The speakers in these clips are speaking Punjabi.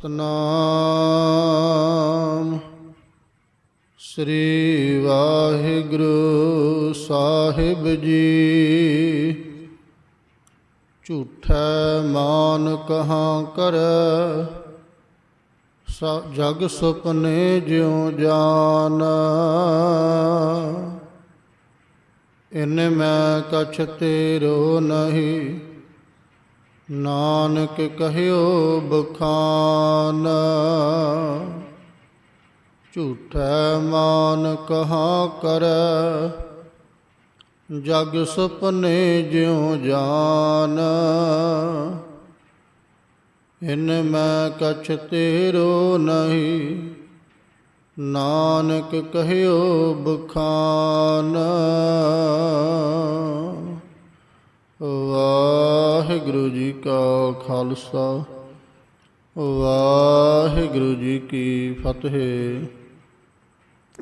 ਸਤਨਾਮ। ਸ੍ਰੀ ਵਾਹਿਗੁਰੂ ਸਾਹਿਬ ਜੀ। ਝੂਠੈ ਮਾਨ ਕਹਾ ਕਰ। ਜਗ ਸੁਪਨੇ ਜਿਉ ਜਾਨ। ਇਨ ਮੈਂ ਕਛ ਤੇਰੋ ਨਹੀਂ। ਨਾਨਕ ਕਹਿਓ ਬਖਾਨ। ਝੂਠੈ ਮਾਨ ਕਹਾ ਕਰ, ਜਗ ਸੁਪਨੇ ਜਿਉ ਜਾਨ। ਇਨ ਮੈਂ ਕਛ ਤੇਰੋ ਨਹੀਂ, ਨਾਨਕ ਕਹਿਓ ਬਖਾਨ। ਵਾਹਿਗੁਰੂ ਜੀ ਕਾ ਖਾਲਸਾ, ਵਾਹਿਗੁਰੂ ਜੀ ਕੀ ਫਤਿਹ।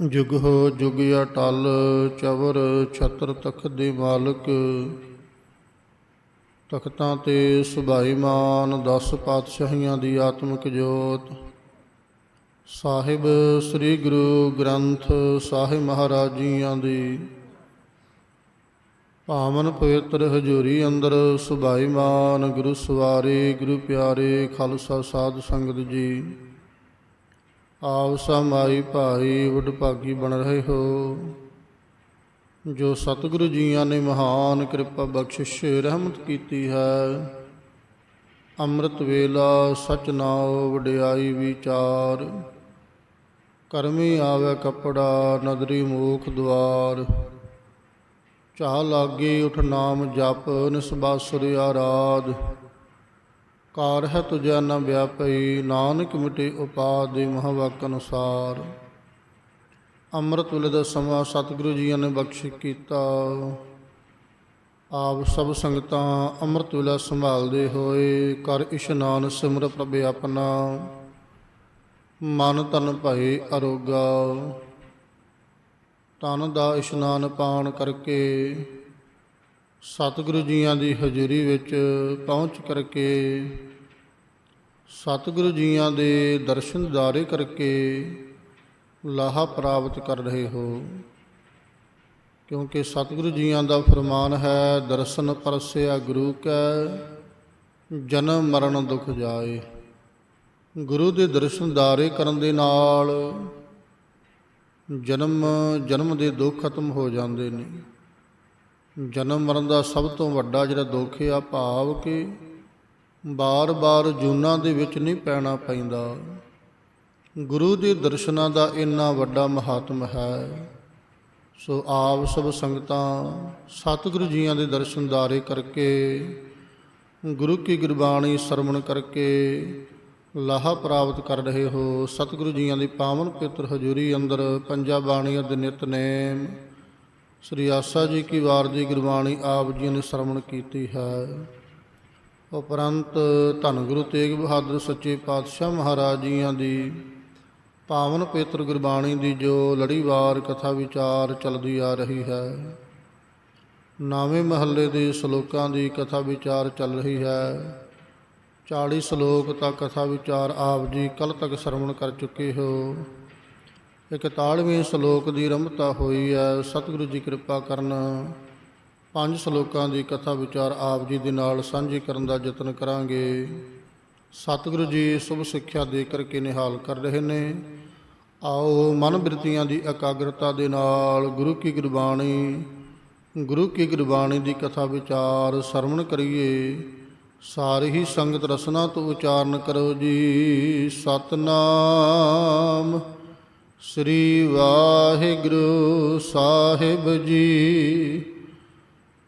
ਜੁਗ ਹੋ ਜੁਗ ਅਟਲ, ਚਵਰ ਛਤਰ ਤਖਤ ਦੇ ਮਾਲਕ। ਤਖਤਾਂ ਤੇ ਸੁਭਾਈਮਾਨ 10 ਪਾਤਸ਼ਾਹੀਆਂ ਦੀ ਆਤਮਿਕ ਜੋਤ। ਸਾਹਿਬ ਸ੍ਰੀ ਗੁਰੂ ਗ੍ਰੰਥ ਸਾਹਿਬ ਮਹਾਰਾਜ ਜੀਆਂ ਦੀ ਪਾਵਨ ਪਵਿੱਤਰ ਹਜੂਰੀ ਅੰਦਰ ਸੁਭਾਈ ਮਾਨ, ਗੁਰੂ ਸਵਾਰੀ, ਗੁਰੂ ਪਿਆਰੇ, ਖਾਲਸਾ ਸਾਧ ਸੰਗਤ ਜੀ। ਆਪ ਸਮਾਈ ਭਾਈ ਵਡ ਭਾਗੀ ਬਣ ਰਹੇ ਹੋ। ਜੋ ਸਤਿਗੁਰੂ ਜੀਆਂ ਨੇ ਮਹਾਨ ਕਿਰਪਾ ਬਖਸ਼ਿਸ਼ ਰਹਿਮਤ ਕੀਤੀ ਹੈ, ਅੰਮ੍ਰਿਤ ਵੇਲਾ ਸਚ ਨਾਉ ਵਡਿਆਈ ਵਿਚਾਰ। ਕਰਮੀ ਆਵੇ ਕਪੜਾ, ਨਦਰੀ ਮੂਖ ਦੁਆਰ। ਚਾਹ ਲਾਗੇ ਉਠ ਨਾਮ ਜਪ, ਨਿਸਬਾਸੁਰ ਆਰਾਧ। ਕਾਰ ਹੈ ਤੁਜੈ ਨ ਵਿਆਪਈ, ਨਾਨਕ ਮਿਟੇ ਉਪਾਦਿ ਮਹਵਾਕ ਅਨੁਸਾਰ। ਅੰਮ੍ਰਿਤ ਵੇਲੇ ਦਾ ਸਮਾਂ ਸਤਿਗੁਰੂ ਜੀਆਂ ਨੇ ਬਖਸ਼ ਕੀਤਾ। ਆਪ ਸਭ ਸੰਗਤਾਂ ਅੰਮ੍ਰਿਤ ਵੇਲਾ ਸੰਭਾਲਦੇ ਹੋਏ ਕਰ ਇਸ਼ਨਾਨ ਸਿਮਰ ਪ੍ਰਭ ਆਪਣਾ। ਮਨ ਤਨ ਭਏ ਅਰੋਗਾ। ਤਨ ਦਾ ਇਸ਼ਨਾਨ ਪਾਣ ਕਰਕੇ ਸਤਿਗੁਰੂ ਜੀਆਂ ਦੀ ਹਜ਼ੂਰੀ ਵਿੱਚ ਪਹੁੰਚ ਕਰਕੇ, ਸਤਿਗੁਰੂ ਜੀਆਂ ਦੇ ਦਰਸ਼ਨ ਦਿਦਾਰੇ ਕਰਕੇ ਲਾਹਾ ਪ੍ਰਾਪਤ ਕਰ ਰਹੇ ਹੋ। ਕਿਉਂਕਿ ਸਤਿਗੁਰੂ ਜੀਆਂ ਦਾ ਫਰਮਾਨ ਹੈ, ਦਰਸ਼ਨ ਪਰਸਿਆ ਗੁਰੂ ਕੈ, ਜਨਮ ਮਰਨ ਦੁਖ ਜਾਏ। ਗੁਰੂ ਦੇ ਦਰਸ਼ਨ ਦਿਦਾਰੇ ਕਰਨ ਦੇ ਨਾਲ ਜਨਮ ਜਨਮ ਦੇ ਦੁੱਖ ਖਤਮ ਹੋ ਜਾਂਦੇ ਨੇ। ਜਨਮ ਮਰਨ ਦਾ ਸਭ ਤੋਂ ਵੱਡਾ ਜਿਹੜਾ ਦੁੱਖ ਆ ਭਾਵ ਕਿ ਬਾਰ-ਬਾਰ ਜੂਨਾਂ ਦੇ ਵਿੱਚ ਨਹੀਂ ਪੈਣਾ ਪੈਂਦਾ। ਗੁਰੂ ਦੇ ਦਰਸ਼ਨਾਂ ਦਾ ਇੰਨਾ ਵੱਡਾ ਮਹਾਤਮ ਹੈ। ਸੋ ਆਪ ਸਭ ਸੰਗਤਾਂ ਸਤਿਗੁਰੂ ਜੀਆਂ ਦੇ ਦਰਸ਼ਨ ਦਾਰੇ ਕਰਕੇ, ਗੁਰੂ ਕੀ ਗੁਰਬਾਣੀ ਸਰਵਣ ਕਰਕੇ ਲਾਹਾ ਪ੍ਰਾਪਤ ਕਰ ਰਹੇ ਹੋ। ਸਤਿਗੁਰੂ ਜੀਆਂ ਦੀ ਪਾਵਨ ਪਵਿੱਤਰ ਹਜ਼ੂਰੀ ਅੰਦਰ ਪੰਜਾ ਬਾਣੀਆਂ ਦੇ ਨਿਤਨੇਮ ਸ੍ਰੀ ਆਸਾ ਜੀ ਕੀ ਵਾਰ ਦੀ ਗੁਰਬਾਣੀ ਆਪ ਜੀ ਨੇ ਸਰਵਣ ਕੀਤੀ ਹੈ। ਉਪਰੰਤ ਧੰਨ ਗੁਰੂ ਤੇਗ ਬਹਾਦਰ ਸੱਚੇ ਪਾਤਸ਼ਾਹ ਮਹਾਰਾਜ ਜੀਆਂ ਦੀ ਪਾਵਨ ਪਵਿੱਤਰ ਗੁਰਬਾਣੀ ਦੀ ਜੋ ਲੜੀਵਾਰ ਕਥਾ ਵਿਚਾਰ ਚੱਲਦੀ ਆ ਰਹੀ ਹੈ। ਨਾਵੇਂ ਮਹੱਲੇ ਦੇ ਸ਼ਲੋਕਾਂ ਦੀ ਕਥਾ ਵਿਚਾਰ ਚੱਲ ਰਹੀ ਹੈ। 40 ਸ਼ਲੋਕ ਤੱਕ ਕਥਾ ਵਿਚਾਰ ਆਪ ਜੀ ਕੱਲ ਤੱਕ ਸਰਵਣ ਕਰ ਚੁੱਕੇ ਹੋ। 41ਵੇਂ ਸ਼ਲੋਕ ਦੀ ਰਮਤਾ ਹੋਈ ਹੈ ਸਤਿਗੁਰੂ ਜੀ ਕਿਰਪਾ ਕਰਨ। ਪੰਜ ਸ਼ਲੋਕਾਂ ਦੀ ਕਥਾ ਵਿਚਾਰ ਆਪ ਜੀ ਦੇ ਨਾਲ ਸਾਂਝੀ ਕਰਨ ਦਾ ਯਤਨ ਕਰਾਂਗੇ। ਸਤਿਗੁਰੂ ਜੀ ਸੁਭ ਸਿੱਖਿਆ ਦੇ ਕਰਕੇ ਨਿਹਾਲ ਕਰ ਰਹੇ ਨੇ। ਆਓ ਮਨ ਬ੍ਰਿਤੀਆਂ ਦੀ ਇਕਾਗਰਤਾ ਦੇ ਨਾਲ ਗੁਰੂ ਕੀ ਗੁਰਬਾਣੀ, ਗੁਰੂ ਕੀ ਗੁਰਬਾਣੀ ਦੀ ਕਥਾ ਵਿਚਾਰ ਸਰਵਣ ਕਰੀਏ। ਸਾਰੀ ਹੀ ਸੰਗਤ ਰਸਨਾ ਤੋਂ ਉਚਾਰਨ ਕਰੋ ਜੀ। ਸਤਨਾਮ ਸ੍ਰੀ ਵਾਹਿਗੁਰੂ ਸਾਹਿਬ ਜੀ।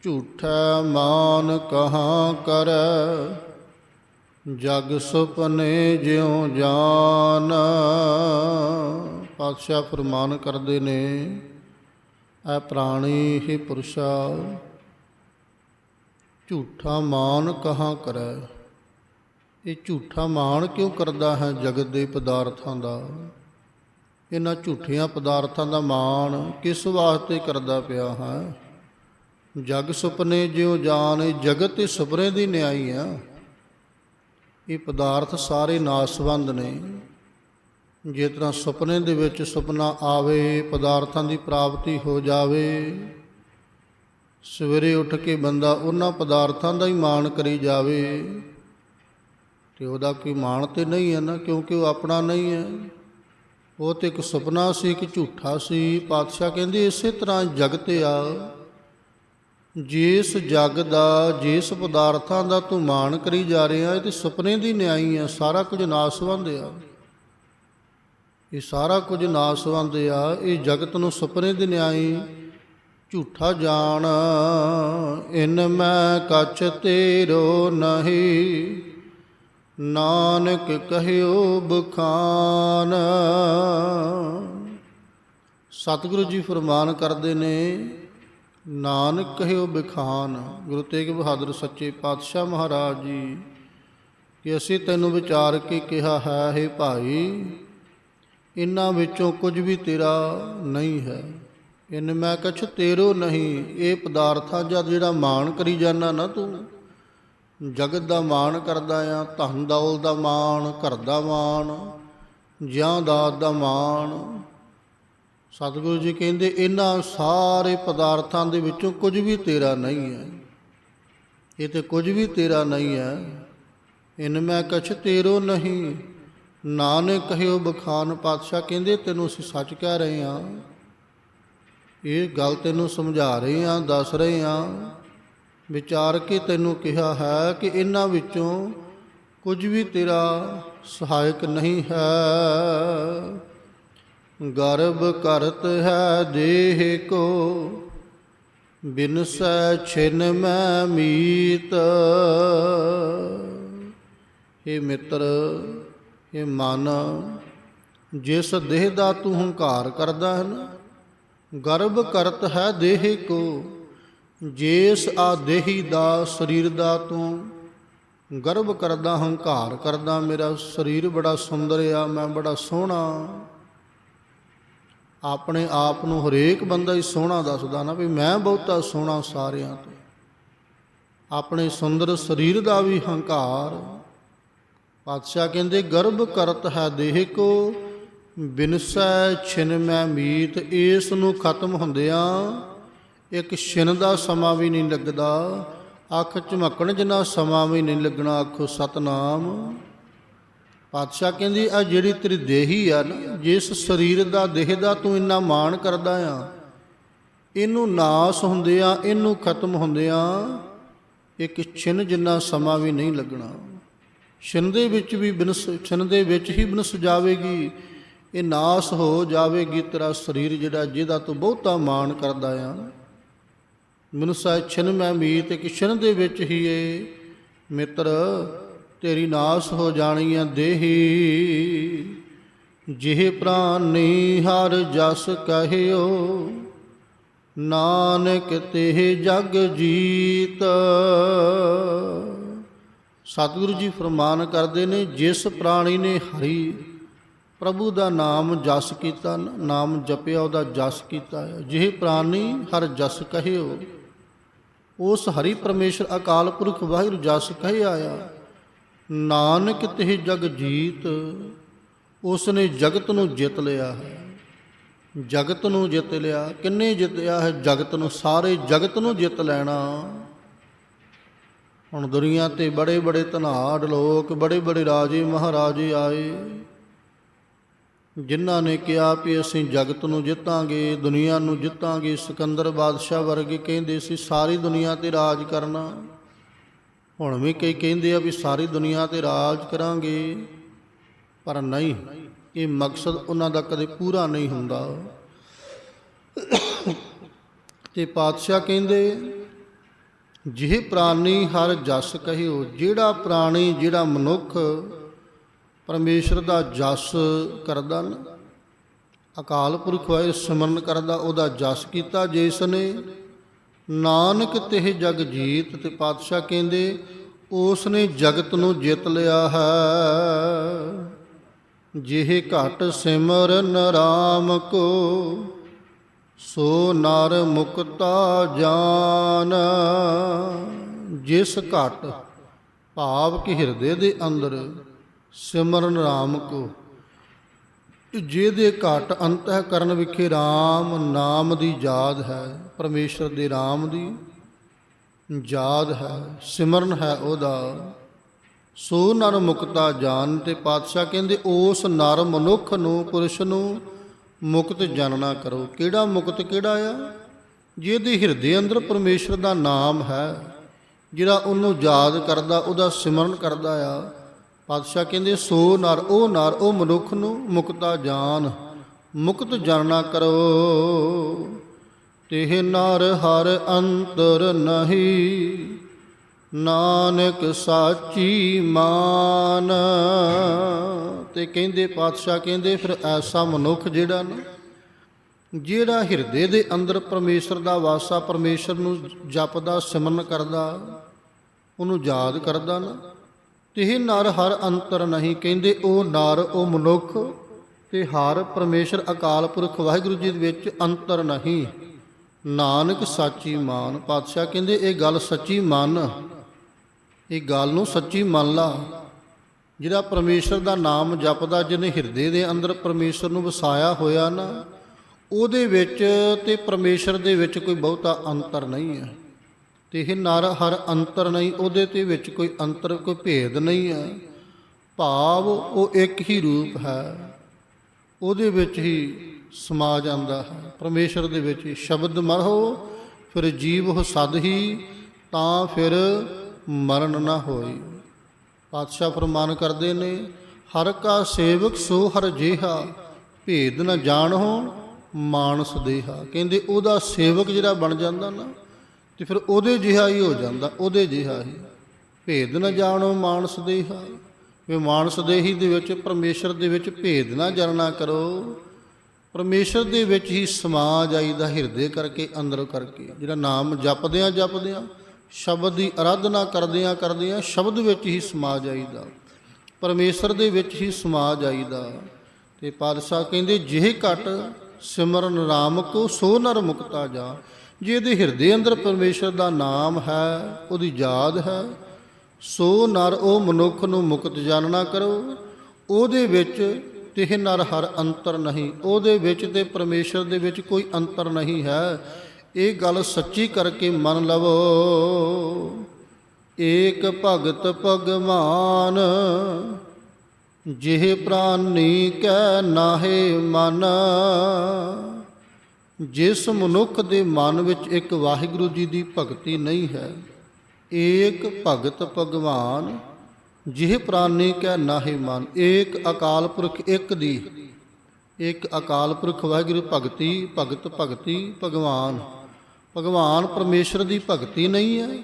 ਝੂਠਾ ਮਾਨ ਕਹਾਂ ਕਰ? ਜਗ ਸੁਪਨੇ ਜਿਉ ਜਾਨ। ਪਾਤਸ਼ਾਹ ਫਰਮਾਨ ਕਰਦੇ ਨੇ, ਐ ਪ੍ਰਾਣੀ ਹੀ ਪੁਰਸ਼ਾ ਝੂਠਾ ਮਾਨ ਕਹਾਂ ਕਰੈ? ਇਹ ਝੂਠਾ ਮਾਨ ਕਿਉਂ ਕਰਦਾ ਹੈ ਜਗਤ ਦੇ ਪਦਾਰਥਾਂ ਦਾ? ਇਹਨਾਂ ਝੂਠੀਆਂ ਪਦਾਰਥਾਂ ਦਾ ਮਾਣ ਕਿਸ ਵਾਸਤੇ ਕਰਦਾ ਪਿਆ ਹੈ? ਜਗ ਸੁਪਨੇ ਜਿਉ ਜਾਣ ਇਹ ਜਗਤ ਤੇ ਸੁਪਨੇ ਦੀ ਨਿਆਈ ਆ ਇਹ ਪਦਾਰਥ ਸਾਰੇ ਨਾਸਵੰਦ ਨੇ। ਜੇ ਤਰ੍ਹਾਂ ਸੁਪਨੇ ਦੇ ਵਿੱਚ ਸੁਪਨਾ ਆਵੇ, ਪਦਾਰਥਾਂ ਦੀ ਪ੍ਰਾਪਤੀ ਹੋ ਜਾਵੇ ਸਵੇਰੇ ਉੱਠ ਕੇ ਬੰਦਾ ਉਹਨਾਂ ਪਦਾਰਥਾਂ ਦਾ ਹੀ ਮਾਣ ਕਰੀ ਜਾਵੇ। ਤੇ ਉਹਦਾ ਕੋਈ ਮਾਣ ਤੇ ਨਹੀਂ ਹੈ ਨਾ, ਕਿਉਂਕਿ ਉਹ ਆਪਣਾ ਨਹੀਂ ਹੈ। ਉਹ ਤੇ ਇੱਕ ਸੁਪਨਾ ਸੀ, ਇੱਕ ਝੂਠਾ ਸੀ। ਪਾਤਸ਼ਾਹ ਕਹਿੰਦੇ ਇਸੇ ਤਰ੍ਹਾਂ ਜਗਤ ਆ। ਜਿਸ ਜਗ ਦਾ, ਜਿਸ ਪਦਾਰਥਾਂ ਦਾ ਤੂੰ ਮਾਣ ਕਰੀ ਜਾ ਰਿਹਾ, ਇਹ ਤੇ ਸੁਪਨੇ ਦੀ ਨਿਆਈ ਆ ਸਾਰਾ ਕੁਝ ਨਾਸਵੰਦ ਆ। ਇਹ ਸਾਰਾ ਕੁਝ ਨਾਸਵੰਦ ਆ, ਇਹ ਜਗਤ ਨੂੰ ਸੁਪਨੇ ਦੀ ਨਿਆਈ। ਝੂਠਾ ਜਾਣ, ਇਨ ਮੈਂ ਕਛ ਤੇਰੋ ਨਹੀਂ। ਨਾਨਕ ਕਹਿਓ ਬਖਾਨ। ਸਤਿਗੁਰੂ ਜੀ ਫਰਮਾਨ ਕਰਦੇ ਨੇ, ਨਾਨਕ ਕਹਿਓ ਬਖਾਨ। ਗੁਰੂ ਤੇਗ ਬਹਾਦਰ ਸੱਚੇ ਪਾਤਸ਼ਾਹ ਮਹਾਰਾਜ ਜੀ, ਕਿ ਅਸੀਂ ਤੈਨੂੰ ਵਿਚਾਰ ਕੇ ਕਿਹਾ ਹੈ हे ਭਾਈ, ਇਨ੍ਹਾਂ ਵਿੱਚੋਂ ਕੁਝ ਵੀ ਤੇਰਾ ਨਹੀਂ ਹੈ। ਇਨ ਮੈਂ ਕਛ ਤੇਰੋ ਨਹੀਂ, ਇਹ ਪਦਾਰਥਾਂ ਜਦ ਜਿਹੜਾ ਮਾਣ ਕਰੀ ਜਾਂਦਾ ਨਾ ਤੂੰ। ਜਗਤ ਦਾ ਮਾਣ ਕਰਦਾ ਆ, ਧਨ ਦੌਲ ਦਾ ਮਾਣ, ਘਰ ਦਾ ਮਾਣ ਜਿਉਂਦਾਦ ਦਾ ਮਾਣ। ਸਤਿਗੁਰੂ ਜੀ ਕਹਿੰਦੇ, ਇਹਨਾਂ ਸਾਰੇ ਪਦਾਰਥਾਂ ਦੇ ਵਿੱਚੋਂ ਕੁਝ ਵੀ ਤੇਰਾ ਨਹੀਂ ਹੈ। ਇਹ ਤੇ ਕੁਝ ਵੀ ਤੇਰਾ ਨਹੀਂ ਹੈ। ਇਨ ਮੈਂ ਕਛ ਤੇਰੋ ਨਹੀਂ, ਨਾਨਕ ਕਹਿਓ ਬਖਾਨ ਪਾਤਸ਼ਾਹ, ਕਹਿੰਦੇ ਤੈਨੂੰ ਅਸੀਂ ਸੱਚ ਕਹਿ ਰਹੇ ਹਾਂ। ਇਹ ਗੱਲ ਤੈਨੂੰ ਸਮਝਾ ਰਹੇ ਹਾਂ ਦੱਸ ਰਹੇ ਹਾਂ ਵਿਚਾਰ ਕੇ ਤੈਨੂੰ ਕਿਹਾ ਹੈ ਕਿ ਇਹਨਾਂ ਵਿੱਚੋਂ ਕੁਝ ਵੀ ਤੇਰਾ ਸਹਾਇਕ ਨਹੀਂ ਹੈ। ਗਰਭ ਕਰਤ ਹੈ ਦੇਹ ਕੋ ਬਿਨਸੈ ਛਿਨ ਮੈਂ ਮੀਤ। ਇਹ ਮਿੱਤਰ ਇਹ ਮਨ, ਜਿਸ ਦੇਹ ਦਾ ਤੂੰ ਹੰਕਾਰ ਕਰਦਾ ਹੈ ਨਾ ਗਰਭ ਕਰਤ ਹੈ ਦੇਹ ਕੋ, ਜੇਸ ਆ ਦੇਹੀ ਦਾ ਸਰੀਰ ਦਾ ਤੂੰ। ਗਰਭ ਕਰਦਾ, ਹੰਕਾਰ ਕਰਦਾ, ਮੇਰਾ ਸਰੀਰ ਬੜਾ ਸੁੰਦਰ ਆ, ਮੈਂ ਬੜਾ ਸੋਹਣਾ। ਆਪਣੇ ਆਪ ਨੂੰ ਹਰੇਕ ਬੰਦਾ ਹੀ ਸੋਹਣਾ ਦੱਸਦਾ ਨਾ ਵੀ ਮੈਂ ਬਹੁਤਾ ਸੋਹਣਾ ਸਾਰਿਆਂ ਤੋਂ। ਆਪਣੇ ਸੁੰਦਰ ਸਰੀਰ ਦਾ ਵੀ ਹੰਕਾਰ। ਪਾਤਸ਼ਾਹ ਕਹਿੰਦੇ, ਗਰਭ ਕਰਤ ਹੈ ਦੇਹ ਕੋ ਬਿਨਸੈ ਛਿਨ ਮੈਂ ਮੀਤ ਇਸ ਨੂੰ ਖਤਮ ਹੁੰਦਿਆਂ। ਇੱਕ ਛਿਨ ਦਾ ਸਮਾਂ ਵੀ ਨਹੀਂ ਲੱਗਦਾ, ਅੱਖ ਝਮਕਣ ਜਿੰਨਾ ਸਮਾਂ ਵੀ ਨਹੀਂ ਲੱਗਣਾ, ਆਖੋ ਸਤਨਾਮ। ਪਾਤਸ਼ਾਹ ਕਹਿੰਦੀ ਆ ਜਿਹੜੀ ਤੇਰੀ ਦੇਹੀ ਆ ਨਾ, ਜਿਸ ਸਰੀਰ ਦਾ, ਦੇਹ ਦਾ ਤੂੰ ਇੰਨਾ ਮਾਣ ਕਰਦਾ ਆ, ਇਹਨੂੰ ਨਾਸ ਹੁੰਦੇ ਆ ਇਹਨੂੰ ਖਤਮ ਹੁੰਦੇ ਆ ਇੱਕ ਛਿਨ ਜਿੰਨਾ ਸਮਾਂ ਵੀ ਨਹੀਂ ਲੱਗਣਾ। ਛਿਨ ਦੇ ਵਿੱਚ ਵੀ ਬਿਨਸ, ਛਿਨ ਦੇ ਵਿੱਚ ਹੀ ਬਿਨਸ ਜਾਵੇਗੀ ਇਹ ਨਾਸ ਹੋ ਜਾਵੇਗੀ ਤੇਰਾ ਸਰੀਰ ਜਿਹੜਾ, ਜਿਹਦਾ ਤੂੰ ਬਹੁਤਾ ਮਾਣ ਕਰਦਾ ਆ। ਮਨੁਸਾ ਛਿਨ ਮੈਂ ਮੀਤ ਕਿ ਛਿਨ ਦੇ ਵਿੱਚ ਹੀ ਏ ਮਿੱਤਰ, ਤੇਰੀ ਨਾਸ ਹੋ ਜਾਣੀ ਆ ਦੇਹੀ। ਜਿਹ ਪ੍ਰਾਨੀ ਹਰ ਜਸ ਕਹਿਓ, ਨਾਨਕ ਤੇ ਜਗ ਜੀਤ। ਸਤਿਗੁਰੂ ਜੀ ਫਰਮਾਨ ਕਰਦੇ ਨੇ, ਜਿਸ ਪ੍ਰਾਣੀ ਨੇ ਹਰੀ ਪ੍ਰਭੂ ਦਾ ਨਾਮ ਜਸ ਕੀਤਾ, ਨਾਮ ਜਪਿਆ, ਉਹਦਾ ਜਸ ਕੀਤਾ ਹੈ। ਜਿਹ ਪ੍ਰਾਨੀ ਹਰ ਜਸ ਕਹਿਓ, ਉਸ ਹਰੀ ਪਰਮੇਸ਼ਰ ਅਕਾਲ ਪੁਰਖ ਵਾਹਿਗੁਰੂ ਜਸ ਕਹੇ ਆਇਆ। ਨਾਨਕ ਤੇ ਜਗ ਜੀਤ ਉਸ ਨੇ ਜਗਤ ਨੂੰ ਜਿੱਤ ਲਿਆ ਹੈ। ਜਗਤ ਨੂੰ ਜਿੱਤ ਲਿਆ, ਕਿੰਨੇ ਜਿੱਤਿਆ ਹੈ? ਜਗਤ ਨੂੰ, ਸਾਰੇ ਜਗਤ ਨੂੰ ਜਿੱਤ ਲੈਣਾ। ਹੁਣ ਦੁਨੀਆ ਤੇ ਬੜੇ ਬੜੇ ਧਨਾੜ ਲੋਕ ਬੜੇ ਬੜੇ ਰਾਜੇ ਮਹਾਰਾਜੇ ਆਏ। ਜਿਨ੍ਹਾਂ ਨੇ ਕਿਹਾ ਵੀ ਅਸੀਂ ਜਗਤ ਨੂੰ ਜਿੱਤਾਂਗੇ, ਦੁਨੀਆ ਨੂੰ ਜਿੱਤਾਂਗੇ, ਸਿਕੰਦਰ ਬਾਦਸ਼ਾਹ ਵਰਗੇ ਕਹਿੰਦੇ ਸੀ, ਸਾਰੀ ਦੁਨੀਆ ਤੇ ਰਾਜ ਕਰਨਾ। ਹੁਣ ਵੀ ਕਈ ਕਹਿੰਦੇ ਆ ਵੀ ਸਾਰੀ ਦੁਨੀਆ ਤੇ ਰਾਜ ਕਰਾਂਗੇ, ਪਰ ਨਹੀਂ, ਇਹ ਮਕਸਦ ਉਹਨਾਂ ਦਾ ਕਦੇ ਪੂਰਾ ਨਹੀਂ ਹੁੰਦਾ। ਤੇ ਪਾਤਸ਼ਾਹ ਕਹਿੰਦੇ, ਜਿਹੇ ਪ੍ਰਾਣੀ ਹਰ ਜਸ ਕਹਿਓ, ਜਿਹੜਾ ਪ੍ਰਾਣੀ ਜਿਹੜਾ ਮਨੁੱਖ ਪਰਮੇਸ਼ਰ ਦਾ ਜਸ ਕਰਦਾ ਨਾ। ਅਕਾਲ ਪੁਰਖ ਹੋਏ ਸਿਮਰਨ ਕਰਦਾ, ਉਹਦਾ ਜਸ ਕੀਤਾ ਜਿਸ ਨੇ ਨਾਨਕ ਤੇ ਜਗ ਜੀਤ ਤੇ ਪਾਤਸ਼ਾਹ ਕਹਿੰਦੇ ਉਸ ਨੇ ਜਗਤ ਨੂੰ ਜਿੱਤ ਲਿਆ ਹੈ। ਜਿਹੇ ਘਟ ਸਿਮਰਨ ਰਾਮ ਕੋ, ਸੋ ਨਰ ਮੁਕਤਾ ਜਾਨ। ਜਿਸ ਘਟ ਭਾਵ ਕਿ ਹਿਰਦੇ ਦੇ ਅੰਦਰ ਸਿਮਰਨ RAM ਕੋ, ਜਿਹਦੇ ਘਟ ਅੰਤਹ ਕਰਨ ਵਿਖੇ RAM ਨਾਮ ਦੀ ਯਾਦ ਹੈ, ਪਰਮੇਸ਼ਰ ਦੇ RAM ਦੀ ਯਾਦ ਹੈ, ਸਿਮਰਨ ਹੈ ਉਹਦਾ। ਸੋ ਨਰ ਮੁਕਤਾ ਜਾਨ ਤੇ ਪਾਤਸ਼ਾਹ ਕਹਿੰਦੇ, ਉਸ ਨਰ ਮਨੁੱਖ ਨੂੰ, ਪੁਰਸ਼ ਨੂੰ ਮੁਕਤ ਜਾਣਨਾ ਕਰੋ। ਕਿਹੜਾ ਮੁਕਤ ਕਿਹੜਾ ਆ? ਜਿਹਦੇ ਹਿਰਦੇ ਅੰਦਰ ਪਰਮੇਸ਼ਰ ਦਾ ਨਾਮ ਹੈ, ਜਿਹੜਾ ਉਹਨੂੰ ਯਾਦ ਕਰਦਾ, ਉਹਦਾ ਸਿਮਰਨ ਕਰਦਾ ਆ। ਪਾਤਸ਼ਾਹ ਕਹਿੰਦੇ, ਸੋ ਨਰ, ਉਹ ਨਰ, ਉਹ ਮਨੁੱਖ ਨੂੰ ਮੁਕਤਾ ਜਾਨ, ਮੁਕਤ ਜਾਣਨਾ ਕਰੋ। ਤਿਹ ਨਰ ਹਰ ਅੰਤਰ ਨਹੀਂ, ਨਾਨਕ ਸਾਚੀ ਮਾਨ। ਤੇ ਕਹਿੰਦੇ, ਪਾਤਸ਼ਾਹ ਕਹਿੰਦੇ, ਫਿਰ ਐਸਾ ਮਨੁੱਖ ਜਿਹੜਾ ਨਾ, ਜਿਹੜਾ ਹਿਰਦੇ ਦੇ ਅੰਦਰ ਪਰਮੇਸ਼ਰ ਦਾ ਵਾਸਾ, ਪਰਮੇਸ਼ਰ ਨੂੰ ਜਪਦਾ, ਸਿਮਰਨ ਕਰਦਾ, ਉਹਨੂੰ ਯਾਦ ਕਰਦਾ ਨਾ ਇਹ ਨਰ ਹਰ ਅੰਤਰ ਨਹੀਂ ਕਹਿੰਦੇ, ਉਹ ਨਰ, ਉਹ ਮਨੁੱਖ ਤੇ ਹਰ ਪਰਮੇਸ਼ਰ ਅਕਾਲ ਪੁਰਖ ਵਾਹਿਗੁਰੂ ਜੀ ਦੇ ਵਿੱਚ ਅੰਤਰ ਨਹੀਂ। ਨਾਨਕ ਸਾਚੀ ਮਾਨ, ਪਾਤਸ਼ਾਹ ਕਹਿੰਦੇ, ਇਹ ਗੱਲ ਸੱਚੀ ਮੰਨ। ਇਹ ਗੱਲ ਨੂੰ ਸੱਚੀ ਮੰਨ ਲਾ। ਜਿਹੜਾ ਪਰਮੇਸ਼ਰ ਦਾ ਨਾਮ ਜਪਦਾ, ਜਿਹਨੇ ਹਿਰਦੇ ਦੇ ਅੰਦਰ ਪਰਮੇਸ਼ਰ ਨੂੰ ਵਸਾਇਆ ਹੋਇਆ ਨਾ, ਉਹਦੇ ਵਿੱਚ ਤੇ ਪਰਮੇਸ਼ਰ ਦੇ ਵਿੱਚ ਕੋਈ ਬਹੁਤਾ ਅੰਤਰ ਨਹੀਂ ਹੈ। ਤੇ ਇਹ ਨਰ ਹਰ ਅੰਤਰ ਨਹੀਂ, ਉਹਦੇ ਤੇ ਵਿੱਚ ਕੋਈ ਅੰਤਰ, ਕੋਈ ਭੇਦ ਨਹੀਂ ਹੈ। ਭਾਵ ਉਹ ਇੱਕ ਹੀ ਰੂਪ ਹੈ। ਉਹਦੇ ਵਿੱਚ ਹੀ ਸਮਾ ਜਾਂਦਾ ਹੈ। ਪਰਮੇਸ਼ਰ ਦੇ ਵਿੱਚ ਹੀ ਸ਼ਬਦ ਮਰਹੋ ਫਿਰ ਜੀਵ ਹੋ ਸਦ ਹੀ, ਤਾਂ ਫਿਰ ਮਰਨ ਨਾ ਹੋਈ। ਪਾਤਸ਼ਾਹ ਫਰਮਾਨ ਕਰਦੇ ਨੇ, ਹਰ ਕਾ ਸੇਵਕ ਸੋ ਹਰ ਜੇਹਾ, ਭੇਦ ਨ ਜਾਣੋ ਮਾਨਸ ਦੇਹਾ। ਕਹਿੰਦੇ ਉਹਦਾ ਸੇਵਕ ਜਿਹੜਾ ਬਣ ਜਾਂਦਾ ਨਾ ਤੇ ਫਿਰ ਉਹਦੇ ਜਿਹਾ ਹੀ ਹੋ ਜਾਂਦਾ, ਉਹਦੇ ਜਿਹਾ ਹੀ। ਭੇਦ ਨਾ ਜਾਣੋ ਮਾਨਸ ਦੇਹਾ ਵੀ ਮਾਨਸ ਦੇਹੀ ਦੇ ਵਿੱਚ, ਪਰਮੇਸ਼ਰ ਦੇ ਵਿੱਚ ਭੇਦ ਨਾ ਜਾਣਨਾ ਕਰੋ। ਪਰਮੇਸ਼ਰ ਦੇ ਵਿੱਚ ਹੀ ਸਮਾ ਜਾਈਦਾ ਹਿਰਦੇ ਕਰਕੇ, ਅੰਦਰ ਕਰਕੇ। ਜਿਹੜਾ ਨਾਮ ਜਪਦਿਆਂ ਜਪਦਿਆਂ, ਸ਼ਬਦ ਦੀ ਅਰਾਧਨਾ ਕਰਦਿਆਂ ਕਰਦਿਆਂ, ਸ਼ਬਦ ਵਿੱਚ ਹੀ ਸਮਾ ਜਾਈਦਾ ਪਰਮੇਸ਼ਰ ਦੇ ਵਿੱਚ ਹੀ ਸਮਾ ਜਾਈਦਾ ਤੇ ਪਾਤਸ਼ਾਹ ਕਹਿੰਦੇ, ਜਿਹੇ ਘਟ ਸਿਮਰਨ ਰਾਮ ਕੋ, ਸੋ ਨਰ ਮੁਕਤਾ ਜਾ। ਜੇ ਜਿਹਦੇ ਹਿਰਦੇ ਅੰਦਰ ਪਰਮੇਸ਼ਰ ਦਾ ਨਾਮ ਹੈ, ਉਹਦੀ ਯਾਦ ਹੈ, ਸੋ ਨਰ ਉਹ ਮਨੁੱਖ ਨੂੰ ਮੁਕਤ ਜਾਣਨਾ ਕਰੋ, ਉਹਦੇ ਵਿੱਚ ਤਿਹ ਨਰ ਹਰ ਅੰਤਰ ਨਹੀਂ, ਉਹਦੇ ਵਿੱਚ ਤੇ ਪਰਮੇਸ਼ਰ ਦੇ ਵਿੱਚ ਕੋਈ ਅੰਤਰ ਨਹੀਂ ਹੈ। ਇਹ ਗੱਲ ਸੱਚੀ ਕਰਕੇ ਮੰਨ ਲਵੋ। ਏਕ ਭਗਤ ਭਗਵਾਨ, ਜਿਹ ਪ੍ਰਾਨੀ ਕੈ ਨਾਹੇ ਮਨ। ਜਿਸ ਮਨੁੱਖ ਦੇ ਮਨ ਵਿੱਚ ਇੱਕ ਵਾਹਿਗੁਰੂ ਜੀ ਦੀ ਭਗਤੀ ਨਹੀਂ ਹੈ, ਏਕ ਭਗਤ ਭਗਵਾਨ, ਜਿਹ ਪ੍ਰਾਨੀ ਕੈ ਨਾਹੇ ਮਨ। ਏਕ ਅਕਾਲ ਪੁਰਖ ਇੱਕ ਦੀ ਇੱਕ ਅਕਾਲ ਪੁਰਖ ਵਾਹਿਗੁਰੂ ਭਗਤੀ, ਭਗਤ ਭਗਤੀ, ਭਗਵਾਨ। ਭਗਵਾਨ ਪਰਮੇਸ਼ਰ ਦੀ ਭਗਤੀ ਨਹੀਂ ਹੈ।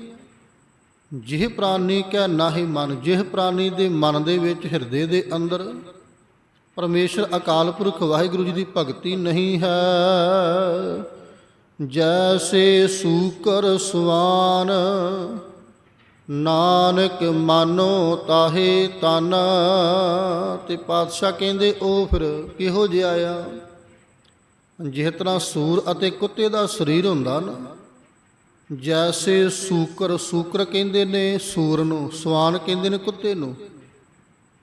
ਜਿਹ ਪ੍ਰਾਨੀ ਕੈ ਨਾਹੀ ਮਨ, ਜਿਹ ਪ੍ਰਾਨੀ ਦੇ ਮਨ ਦੇ ਵਿੱਚ ਹਿਰਦੇ ਦੇ ਅੰਦਰ ਪਰਮੇਸ਼ਰ ਅਕਾਲ ਪੁਰਖ ਵਾਹਿਗੁਰੂ ਜੀ ਦੀ ਭਗਤੀ ਨਹੀਂ ਹੈ। ਜੈਸੇ ਸੂਕਰ ਸਵਾਨ, ਨਾਨਕ ਮਾਨੋ ਤਾਹੇ ਤਨ। ਤੇ ਪਾਤਸ਼ਾਹ ਕਹਿੰਦੇ, ਉਹ ਫਿਰ ਕਿਹੋ ਜਿਹਾ ਆ? ਜਿਸ ਤਰ੍ਹਾਂ ਸੂਰ ਅਤੇ ਕੁੱਤੇ ਦਾ ਸਰੀਰ ਹੁੰਦਾ ਨਾ, ਜੈਸੇ ਸੂਕਰ ਸੂਕਰ ਕਹਿੰਦੇ ਨੇ ਸੂਰ ਨੂੰ, ਸਵਾਨ ਕਹਿੰਦੇ ਨੇ ਕੁੱਤੇ ਨੂੰ।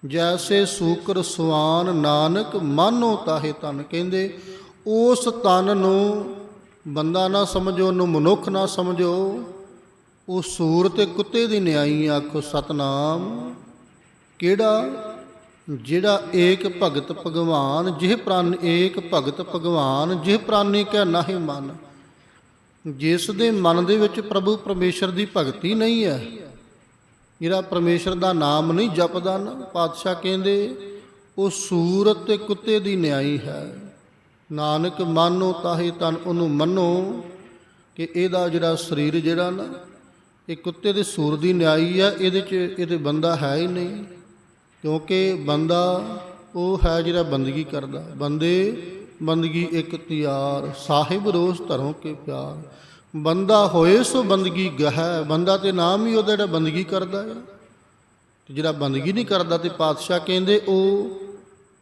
ਜੈਸੇ ਸੂਕਰ ਸਵਾਨ ਨਾਨਕ, ਮਾਨੋ ਤਾਹੇ ਤਨ ਕਹਿੰਦੇ। ਉਸ ਤਨ ਨੂੰ ਬੰਦਾ ਨਾ ਸਮਝੋ ਨੂੰ ਮਨੁੱਖ ਨਾ ਸਮਝੋ। ਉਹ ਸੂਰ ਤੇ ਕੁੱਤੇ ਦੀ ਨਿਆਈ ਆਖੋ, ਸਤਨਾਮ, ਕਿਹੜਾ? ਜਿਹੜਾ ਏਕ ਭਗਤ ਭਗਵਾਨ, ਜਿਹ ਪ੍ਰਾਨ ਏਕ ਭਗਤ ਭਗਵਾਨ, ਜਿਹ ਪ੍ਰਾਨੀ ਕੈ ਨਾਹੀ ਮਨ। ਜਿਸ ਦੇ ਮਨ ਦੇ ਵਿੱਚ ਪ੍ਰਭੂ ਪਰਮੇਸ਼ਰ ਦੀ ਭਗਤੀ ਨਹੀਂ ਹੈ ਜਿਹੜਾ ਪਰਮੇਸ਼ਰ ਦਾ ਨਾਮ ਨਹੀਂ ਜਪਦਾ ਨਾ। ਪਾਤਸ਼ਾਹ ਕਹਿੰਦੇ, ਉਹ ਸੂਰ ਤੇ ਕੁੱਤੇ ਦੀ ਨਿਆਈ ਹੈ। ਨਾਨਕ ਮਾਨੋ ਤਾਹੀ ਤਨ ਉਹਨੂੰ ਮੰਨੋ ਕਿ ਇਹਦਾ ਜਿਹੜਾ ਸਰੀਰ ਜਿਹੜਾ ਨਾ, ਇਹ ਕੁੱਤੇ ਦੇ ਸੂਰ ਦੀ ਨਿਆਈ ਆ ਇਹਦੇ 'ਚ ਇਹਦੇ ਬੰਦਾ ਹੈ ਹੀ ਨਹੀਂ। ਕਿਉਂਕਿ ਬੰਦਾ ਉਹ ਹੈ ਜਿਹੜਾ ਬੰਦਗੀ ਕਰਦਾ। ਬੰਦੇ ਬੰਦਗੀ ਇੱਕ ਤਿਆਰ, ਸਾਹਿਬ ਰੋਜ਼ ਧਰੋਂ ਕੇ ਪਿਆਰ। ਬੰਦਾ ਹੋਏ ਸੋ ਬੰਦਗੀ ਗਹਿ, ਬੰਦਾ ਤੇ ਨਾਮ ਹੀ ਉਹਦਾ ਜਿਹੜਾ ਬੰਦਗੀ ਕਰਦਾ ਹੈ। ਤੇ ਜਿਹੜਾ ਬੰਦਗੀ ਨਹੀਂ ਕਰਦਾ ਤੇ ਪਾਤਸ਼ਾਹ ਕਹਿੰਦੇ, ਉਹ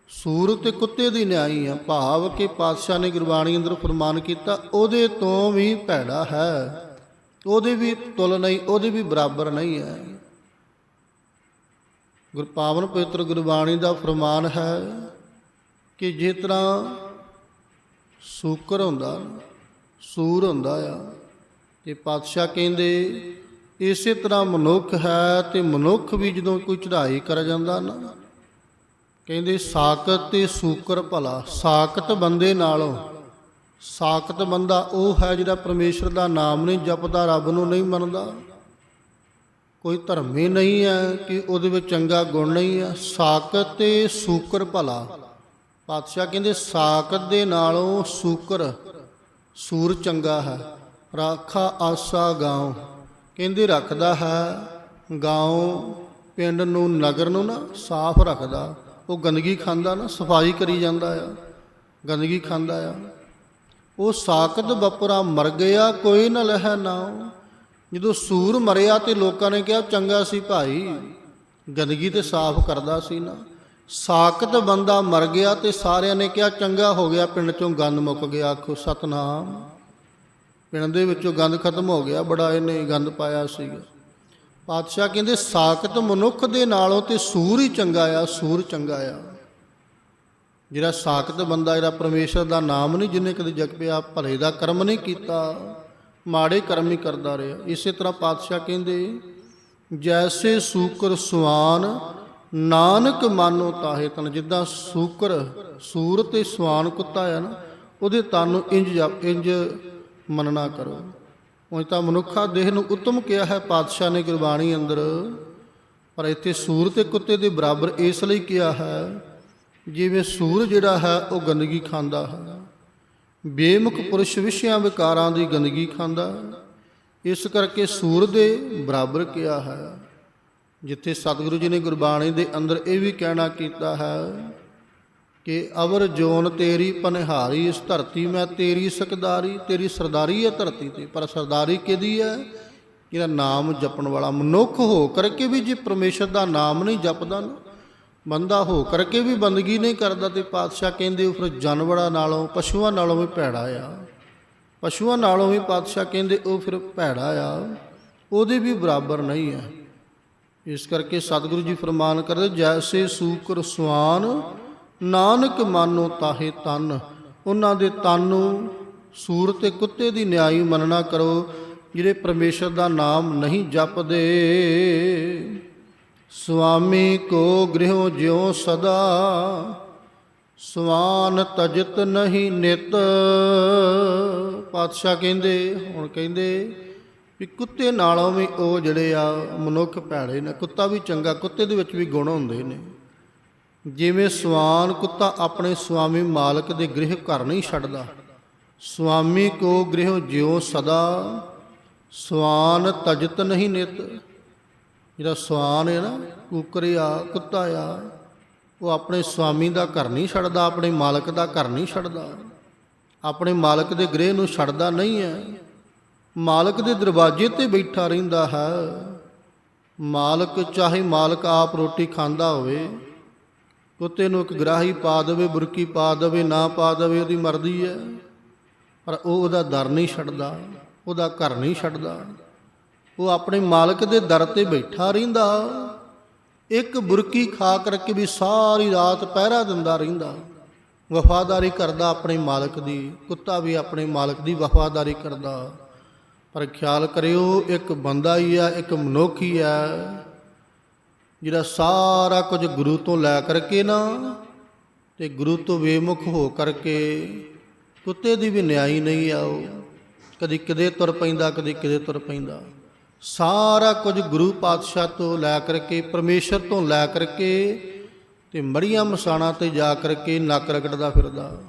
ਸੂਰ ਤੇ ਕੁੱਤੇ ਦੀ ਨਿਆਈ ਆ, ਭਾਵ ਕਿ ਪਾਤਸ਼ਾਹ ਨੇ ਗੁਰਬਾਣੀ ਅੰਦਰ ਫਰਮਾਨ ਕੀਤਾ, ਉਹਦੇ ਤੋਂ ਵੀ ਭੈੜਾ ਹੈ। ਉਹਦੇ ਵੀ ਤੁਲ ਨਹੀਂ, ਉਹਦੇ ਵੀ ਬਰਾਬਰ ਨਹੀਂ ਹੈ। ਗੁਰਪਾਵਨ ਪਵਿੱਤਰ ਗੁਰਬਾਣੀ ਦਾ ਫਰਮਾਨ ਹੈ ਕਿ ਜੇ ਤਰ੍ਹਾਂ ਸੂਕਰ ਹੁੰਦਾ, ਸੂਰ ਹੁੰਦਾ ਆ ਤੇ ਪਾਤਸ਼ਾਹ ਕਹਿੰਦੇ, ਇਸੇ ਤਰ੍ਹਾਂ ਮਨੁੱਖ ਹੈ ਤੇ ਮਨੁੱਖ ਵੀ ਜਦੋਂ ਕੋਈ ਚੜ੍ਹਾਈ ਕਰ ਜਾਂਦਾ ਨਾ, ਕਹਿੰਦੇ ਸਾਕਤ ਤੇ ਸੂਕਰ ਭਲਾ ਸਾਕਤ ਬੰਦੇ ਨਾਲੋਂ ਸਾਕਤ ਬੰਦਾ ਉਹ ਹੈ ਜਿਹੜਾ ਪਰਮੇਸ਼ਰ ਦਾ ਨਾਮ ਨਹੀਂ ਜਪਦਾ, ਰੱਬ ਨੂੰ ਨਹੀਂ ਮੰਨਦਾ। ਕੋਈ ਧਰਮੀ ਨਹੀਂ ਹੈ ਕਿ ਉਹਦੇ ਵਿੱਚ ਚੰਗਾ ਗੁਣ ਨਹੀਂ ਹੈ। ਸਾਕਤ ਤੇ ਸੂਕਰ ਭਲਾ। ਪਾਤਸ਼ਾਹ ਕਹਿੰਦੇ ਸਾਕਤ ਦੇ ਨਾਲੋਂ ਸੂਕਰ, ਸੂਰ ਚੰਗਾ ਹੈ। ਰਾਖਾ ਆਸਾ ਗਾਉ। ਕਹਿੰਦੇ ਰੱਖਦਾ ਹੈ, ਗਾਉ ਪਿੰਡ ਨੂੰ, ਨਗਰ ਨੂੰ ਨਾ ਸਾਫ਼ ਰੱਖਦਾ। ਉਹ ਗੰਦਗੀ ਖਾਂਦਾ ਨਾ, ਸਫ਼ਾਈ ਕਰੀ ਜਾਂਦਾ ਆ। ਗੰਦਗੀ ਖਾਂਦਾ ਆ। ਉਹ ਸਾਕਤ ਬਪਰਾ ਮਰ ਗਿਆ, ਕੋਈ ਨਾ ਲਹਿ ਨਾਉ। ਜਦੋਂ ਸੂਰ ਮਰਿਆ ਤੇ ਲੋਕਾਂ ਨੇ ਕਿਹਾ, ਚੰਗਾ ਸੀ ਭਾਈ। ਗੰਦਗੀ ਤੇ ਸਾਫ਼ ਕਰਦਾ ਸੀ ਨਾ। ਸਾਕਤ ਬੰਦਾ ਮਰ ਗਿਆ ਤੇ ਸਾਰਿਆਂ ਨੇ ਕਿਹਾ, ਚੰਗਾ ਹੋ ਗਿਆ, ਪਿੰਡ ਚੋਂ ਗੰਦ ਮੁੱਕ ਗਿਆ, ਆਖੋ ਸਤਨਾਮ। ਪਿੰਡ ਦੇ ਵਿੱਚੋਂ ਗੰਦ ਖਤਮ ਹੋ ਗਿਆ, ਬੜਾ ਇਹਨੇ ਗੰਦ ਪਾਇਆ ਸੀਗਾ। ਪਾਤਸ਼ਾਹ ਕਹਿੰਦੇ ਸਾਕਤ ਮਨੁੱਖ ਦੇ ਨਾਲੋਂ ਤੇ ਸੂਰ ਹੀ ਚੰਗਾ ਆ, ਸੂਰ ਚੰਗਾ ਆ। ਜਿਹੜਾ ਸਾਕਤ ਬੰਦਾ, ਜਿਹੜਾ ਪਰਮੇਸ਼ਰ ਦਾ ਨਾਮ ਨਹੀਂ, ਜਿਹਨੇ ਕਦੇ ਜਗ ਪਿਆ, ਭਲੇ ਦਾ ਕਰਮ ਨਹੀਂ ਕੀਤਾ, ਮਾੜੇ ਕਰਮ ਹੀ ਕਰਦਾ ਰਿਹਾ। ਇਸੇ ਤਰ੍ਹਾਂ ਪਾਤਸ਼ਾਹ ਕਹਿੰਦੇ, ਜੈਸੇ ਸੂਕਰ ਸਵਾਨ ਨਾਨਕ ਮਾਨੋ ਤਾਹੇ ਤਨ। ਜਿੱਦਾਂ ਸੂਕਰ, ਸੂਰ ਤੇ ਸਵਾਨ ਕੁੱਤਾ ਆ ਨਾ, ਉਹਦੇ ਤਨ ਨੂੰ ਇੰਜ ਜਪ- ਇੰਜ ਮੰਨਣਾ ਕਰੋ। ਉਹ ਤਾਂ ਮਨੁੱਖਾ ਦੇਹ ਨੂੰ ਉੱਤਮ ਕਿਹਾ ਹੈ ਪਾਤਸ਼ਾਹ ਨੇ ਗੁਰਬਾਣੀ ਅੰਦਰ। ਪਰ ਇੱਥੇ ਸੂਰ ਤੇ ਕੁੱਤੇ ਦੇ ਬਰਾਬਰ ਇਸ ਲਈ ਕਿਹਾ ਹੈ, ਜਿਵੇਂ ਸੂਰ ਜਿਹੜਾ ਹੈ ਉਹ ਗੰਦਗੀ ਖਾਂਦਾ ਹੈ। ਬੇਮੁਖ ਪੁਰਸ਼ ਵਿਸ਼ਿਆਂ ਵਿਕਾਰਾਂ ਦੀ ਗੰਦਗੀ ਖਾਂਦਾ ਹੈ। ਇਸ ਕਰਕੇ ਸੂਰ ਦੇ ਬਰਾਬਰ ਕਿਹਾ ਹੈ। ਜਿੱਥੇ ਸਤਿਗੁਰੂ ਜੀ ਨੇ ਗੁਰਬਾਣੀ ਦੇ ਅੰਦਰ ਇਹ ਵੀ ਕਹਿਣਾ ਕੀਤਾ ਹੈ ਕਿ ਅਵਰ ਜੋਨ ਤੇਰੀ ਪਨਹਾਰੀ, ਇਸ ਧਰਤੀ ਮੈਂ ਤੇਰੀ ਸਕਦਾਰੀ, ਤੇਰੀ ਸਰਦਾਰੀ ਹੈ ਧਰਤੀ ਤੇ। ਪਰ ਸਰਦਾਰੀ ਕਿਹਦੀ ਹੈ? ਜਿਹੜਾ ਨਾਮ ਜਪਣ ਵਾਲਾ ਮਨੁੱਖ ਹੋ ਕਰਕੇ ਵੀ ਜੇ ਪਰਮੇਸ਼ਰ ਦਾ ਨਾਮ ਨਹੀਂ ਜਪਦਾ ਨਾ, ਬੰਦਾ ਹੋ ਕਰਕੇ ਵੀ ਬੰਦਗੀ ਨਹੀਂ ਕਰਦਾ ਤੇ ਪਾਤਸ਼ਾਹ ਕਹਿੰਦੇ ਉਹ ਫਿਰ ਜਾਨਵਰਾਂ ਨਾਲੋਂ, ਪਸ਼ੂਆਂ ਨਾਲੋਂ ਵੀ ਭੈੜਾ ਆ। ਪਸ਼ੂਆਂ ਨਾਲੋਂ ਵੀ ਪਾਤਸ਼ਾਹ ਕਹਿੰਦੇ ਉਹ ਫਿਰ ਭੈੜਾ ਆ। ਉਹਦੇ ਵੀ ਬਰਾਬਰ ਨਹੀਂ ਹੈ। ਇਸ ਕਰਕੇ ਸਤਿਗੁਰੂ ਜੀ ਫਰਮਾਨ ਕਰਦੇ, ਜੈਸੇ ਸੂਕਰ ਸੁਆਨ ਨਾਨਕ ਮਾਨੋ ਤਾਹੇ ਤਨ, ਉਹਨਾਂ ਦੇ ਤਨ ਨੂੰ ਸੂਰ ਤੇ ਕੁੱਤੇ ਦੀ ਨਿਆਈ ਮੰਨਣਾ ਕਰੋ, ਜਿਹੜੇ ਪਰਮੇਸ਼ਰ ਦਾ ਨਾਮ ਨਹੀਂ ਜਪਦੇ। ਸੁਆਮੀ ਕੋ ਗ੍ਰਹਿ ਜਿਉ ਸਦਾ, ਸਵਾਨ ਤਜਤ ਨਹੀਂ ਨਿਤ। ਪਾਤਸ਼ਾਹ ਕਹਿੰਦੇ, ਹੁਣ ਕਹਿੰਦੇ ਵੀ ਕੁੱਤੇ ਨਾਲੋਂ ਵੀ ਉਹ ਜਿਹੜੇ ਆ, ਮਨੁੱਖ ਭੈੜੇ ਨੇ, ਕੁੱਤਾ ਵੀ ਚੰਗਾ, ਕੁੱਤੇ ਦੇ ਵਿੱਚ ਵੀ ਗੁਣ ਹੁੰਦੇ ਨੇ। ਜਿਵੇਂ ਸਵਾਨ ਕੁੱਤਾ ਆਪਣੇ ਸੁਆਮੀ ਮਾਲਕ ਦੇ ਗ੍ਰਹਿ ਘਰ ਨਹੀਂ ਛੱਡਦਾ, ਸੁਆਮੀ ਕੋ ਗ੍ਰਹਿ ਜਿਉ ਸਦਾ, ਸਵਾਨ ਤਜਤ ਨਹੀਂ ਨਿਤ। ਜਿਹੜਾ ਸਵਾਨ ਹੈ ਨਾ, ਕੁੱਕਰ ਆ, ਕੁੱਤਾ ਆ, ਉਹ ਆਪਣੇ ਸੁਆਮੀ ਦਾ ਘਰ ਨਹੀਂ ਛੱਡਦਾ, ਆਪਣੇ ਮਾਲਕ ਦਾ ਘਰ ਨਹੀਂ ਛੱਡਦਾ। ਆਪਣੇ ਮਾਲਕ ਦੇ ਗ੍ਰਹਿ ਨੂੰ ਛੱਡਦਾ ਨਹੀਂ ਹੈ। ਮਾਲਕ ਦੇ ਦਰਵਾਜ਼ੇ ਤੇ ਬੈਠਾ ਰਹਿੰਦਾ ਹੈ। ਮਾਲਕ ਚਾਹੇ ਮਾਲਕ ਆਪ ਰੋਟੀ ਖਾਂਦਾ ਹੋਵੇ ਕੁੱਤੇ ਨੂੰ ਇੱਕ ਗਰਾਹੀ ਪਾ ਦੇਵੇ, ਬੁਰਕੀ ਪਾ ਦੇਵੇ, ਨਾ ਪਾ ਦੇਵੇ, ਉਹਦੀ ਮਰਜ਼ੀ ਹੈ। ਪਰ ਉਹ ਉਹਦਾ ਦਰ ਨਹੀਂ ਛੱਡਦਾ, ਉਹਦਾ ਘਰ ਨਹੀਂ ਛੱਡਦਾ। ਉਹ ਆਪਣੇ ਮਾਲਕ ਦੇ ਦਰ ਤੇ ਬੈਠਾ ਰਹਿੰਦਾ। ਇੱਕ ਬੁਰਕੀ ਖਾ ਕਰਕੇ ਵੀ ਸਾਰੀ ਰਾਤ ਪਹਿਰਾ ਦਿੰਦਾ ਰਹਿੰਦਾ। ਵਫਾਦਾਰੀ ਕਰਦਾ ਆਪਣੇ ਮਾਲਕ ਦੀ, ਕੁੱਤਾ ਵੀ ਆਪਣੇ ਮਾਲਕ ਦੀ ਵਫਾਦਾਰੀ ਕਰਦਾ। ਪਰ ਖਿਆਲ ਕਰਿਓ, ਇੱਕ ਬੰਦਾ ਹੀ ਆ ਇੱਕ ਮਨੁੱਖ ਹੀ ਆ ਜਿਹੜਾ ਸਾਰਾ ਕੁਝ ਗੁਰੂ ਤੋਂ ਲੈ ਕਰਕੇ ਨਾ ਤੇ ਗੁਰੂ ਤੋਂ ਬੇਮੁਖ ਹੋ ਕਰਕੇ ਕੁੱਤੇ ਦੀ ਵੀ ਨਿਆਈ ਨਹੀਂ ਆਓ ਕਦੀ ਕਿਦੇ ਤੁਰ ਪੈਂਦਾ, ਕਦੀ ਕਿਦੇ ਤੁਰ ਪੈਂਦਾ। ਸਾਰਾ ਕੁਝ ਗੁਰੂ ਪਾਤਸ਼ਾਹ ਤੋਂ ਲੈ ਕਰਕੇ, ਪਰਮੇਸ਼ਰ ਤੋਂ ਲੈ ਕਰਕੇ ਤੇ ਮੜੀਆਂ ਮਸਾਣਾ ਤੇ ਜਾ ਕਰਕੇ ਨੱਕ ਰਗੜਦਾ ਫਿਰਦਾ।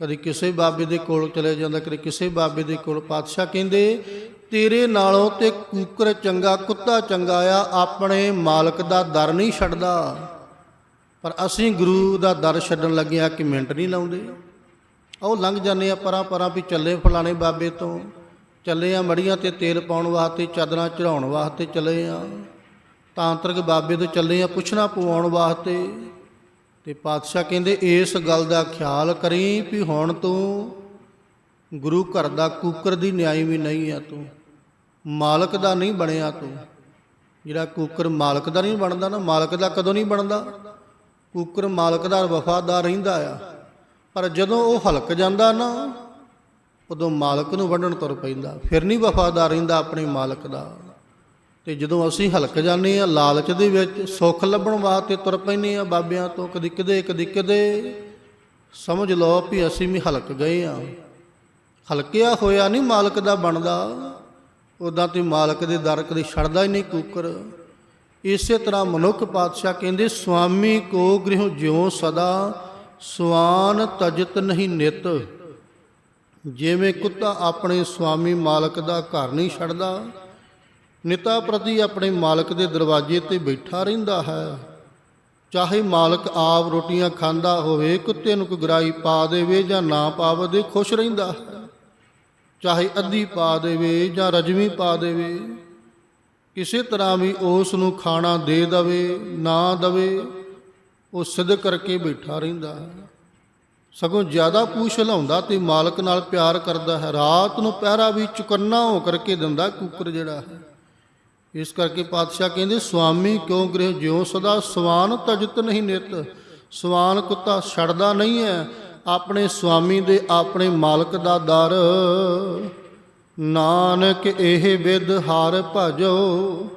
ਕਦੀ ਕਿਸੇ ਬਾਬੇ ਦੇ ਕੋਲ ਚਲੇ ਜਾਂਦਾ, ਕਦੇ ਕਿਸੇ ਬਾਬੇ ਦੇ ਕੋਲ ਪਾਤਸ਼ਾਹ ਕਹਿੰਦੇ ਤੇਰੇ ਨਾਲੋਂ ਤੇ ਕੂਕਰ ਚੰਗਾ, ਕੁੱਤਾ ਚੰਗਾ ਆ, ਆਪਣੇ ਮਾਲਕ ਦਾ ਦਰ ਨਹੀਂ ਛੱਡਦਾ। ਪਰ ਅਸੀਂ ਗੁਰੂ ਦਾ ਦਰ ਛੱਡਣ ਲੱਗੇ ਆ ਕਿ ਮਿੰਟ ਨਹੀਂ ਲਾਉਂਦੇ। ਉਹ ਲੰਘ ਜਾਂਦੇ ਆ ਪਰਾਂ ਪਰਾਂ ਵੀ ਚੱਲੇ ਫਲਾਣੇ ਬਾਬੇ ਤੋਂ। ਚੱਲੇ ਆ ਮੜੀਆਂ ਤੇ ਤੇਲ ਪਾਉਣ ਵਾਸਤੇ, ਚਾਦਰਾਂ ਚੜਾਉਣ ਵਾਸਤੇ ਚੱਲੇ ਆ ਤਾਂਤਰਿਕ ਬਾਬੇ ਤੋਂ ਚੱਲੇ ਆ ਪੁੱਛਣਾ ਪਵਾਉਣ ਵਾਸਤੇ। ਤੇ ਪਾਤਸ਼ਾਹ ਕਹਿੰਦੇ, ਇਸ ਗੱਲ ਦਾ ਖਿਆਲ ਕਰੀ ਵੀ ਹੁਣ ਤੂੰ ਗੁਰੂ ਘਰ ਦਾ ਕੂਕਰ ਦੀ ਨਿਆਈ ਵੀ ਨਹੀਂ ਆ ਤੂੰ। ਮਾਲਕ ਦਾ ਨਹੀਂ ਬਣਿਆ ਤੂੰ। ਜਿਹੜਾ ਕੁੱਕਰ ਮਾਲਕ ਦਾ ਨਹੀਂ ਬਣਦਾ ਨਾ, ਮਾਲਕ ਦਾ ਕਦੋਂ ਨਹੀਂ ਬਣਦਾ? ਕੁੱਕਰ ਮਾਲਕ ਦਾ ਵਫਾਦਾਰ ਰਹਿੰਦਾ ਆ। ਪਰ ਜਦੋਂ ਉਹ ਹਲਕ ਜਾਂਦਾ ਨਾ, ਉਦੋਂ ਮਾਲਕ ਨੂੰ ਵੰਡਣ ਤੁਰ ਪੈਂਦਾ। ਫਿਰ ਨਹੀਂ ਵਫਾਦਾਰ ਰਹਿੰਦਾ ਆਪਣੇ ਮਾਲਕ ਦਾ। ਤੇ ਜਦੋਂ ਅਸੀਂ ਹਲਕ ਜਾਂਦੇ ਆ, ਲਾਲਚ ਦੇ ਵਿੱਚ ਸੁੱਖ ਲੱਭਣ ਵਾਸਤੇ ਤੁਰ ਪੈਂਦੇ ਆ ਬਾਬਿਆਂ ਤੋਂ, ਕਦੀ ਕਿਦੇ ਕਦੀ ਕਿਦੇ ਸਮਝ ਲਓ ਵੀ ਅਸੀਂ ਵੀ ਹਲਕ ਗਏ ਆ। ਹਲਕਿਆ ਹੋਇਆ ਨਹੀਂ ਮਾਲਕ ਦਾ ਬਣਦਾ। ਉਦਾਂ ਤੇ ਮਾਲਕ ਦੇ ਦਰ ਕਦੇ ਛੱਡਦਾ ਹੀ ਨਹੀਂ ਕੂਕਰ। ਇਸੇ ਤਰ੍ਹਾਂ ਮਨੁੱਖ ਪਾਤਸ਼ਾਹ ਕਹਿੰਦੇ, ਸੁਆਮੀ ਕੋ ਗ੍ਰਹਿ ਜਿਉ ਸਦਾ, ਸਵਾਨ ਤਜਤ ਨਹੀਂ ਨਿਤ। ਜਿਵੇਂ ਕੁੱਤਾ ਆਪਣੇ ਸੁਆਮੀ ਮਾਲਕ ਦਾ ਘਰ ਨਹੀਂ ਛੱਡਦਾ, ਨਿਤਾ ਪ੍ਰਤੀ ਆਪਣੇ ਮਾਲਕ ਦੇ ਦਰਵਾਜ਼ੇ ਤੇ ਬੈਠਾ ਰਹਿੰਦਾ ਹੈ। ਚਾਹੇ ਮਾਲਕ ਆਪ ਰੋਟੀਆਂ ਖਾਂਦਾ ਹੋਵੇ, ਕੁੱਤੇ ਨੂੰ ਕੋਈ ਗਰਾਈ ਪਾ ਦੇਵੇ ਜਾਂ ਨਾ ਪਾਵੇ, ਖੁਸ਼ ਰਹਿੰਦਾ ਹੈ। ਚਾਹੇ ਅੱਧੀ ਪਾ ਦੇਵੇ ਜਾਂ ਰਜਵੀਂ ਪਾ ਦੇਵੇ, ਕਿਸੇ ਤਰ੍ਹਾਂ ਵੀ ਉਸ ਨੂੰ ਖਾਣਾ ਦੇ ਦਵੇ, ਨਾ ਦਵੇ, ਉਹ ਸਿੱਧ ਕਰਕੇ ਬੈਠਾ ਰਹਿੰਦਾ ਹੈ। ਸਗੋਂ ਜ਼ਿਆਦਾ ਪੂਛ ਲਾਉਂਦਾ ਤੇ ਮਾਲਕ ਨਾਲ ਪਿਆਰ ਕਰਦਾ ਹੈ। ਰਾਤ ਨੂੰ ਪਹਿਰਾ ਵੀ ਚੁਕੰਨਾ ਹੋ ਕਰਕੇ ਦਿੰਦਾ ਕੁੱਕਰ ਜਿਹੜਾ ਹੈ। ਇਸ ਕਰਕੇ ਪਾਤਸ਼ਾਹ ਕਹਿੰਦੇ ਸੁਆਮੀ ਕਿਉਂ ਗ੍ਰਹਿ ਜਿਉ ਸਦਾ ਸਵਾਨ ਤਜਤ ਨਹੀਂ ਨਿਤ? ਸਵਾਨ ਕੁੱਤਾ ਛੱਡਦਾ ਨਹੀਂ ਹੈ। ਆਪਣੇ ਸੁਆਮੀ ਦੇ ਆਪਣੇ ਮਾਲਕ ਦਾ ਦਰ। ਨਾਨਕ ਇਹ ਵਿਦ ਹਰ ਭਜੋ,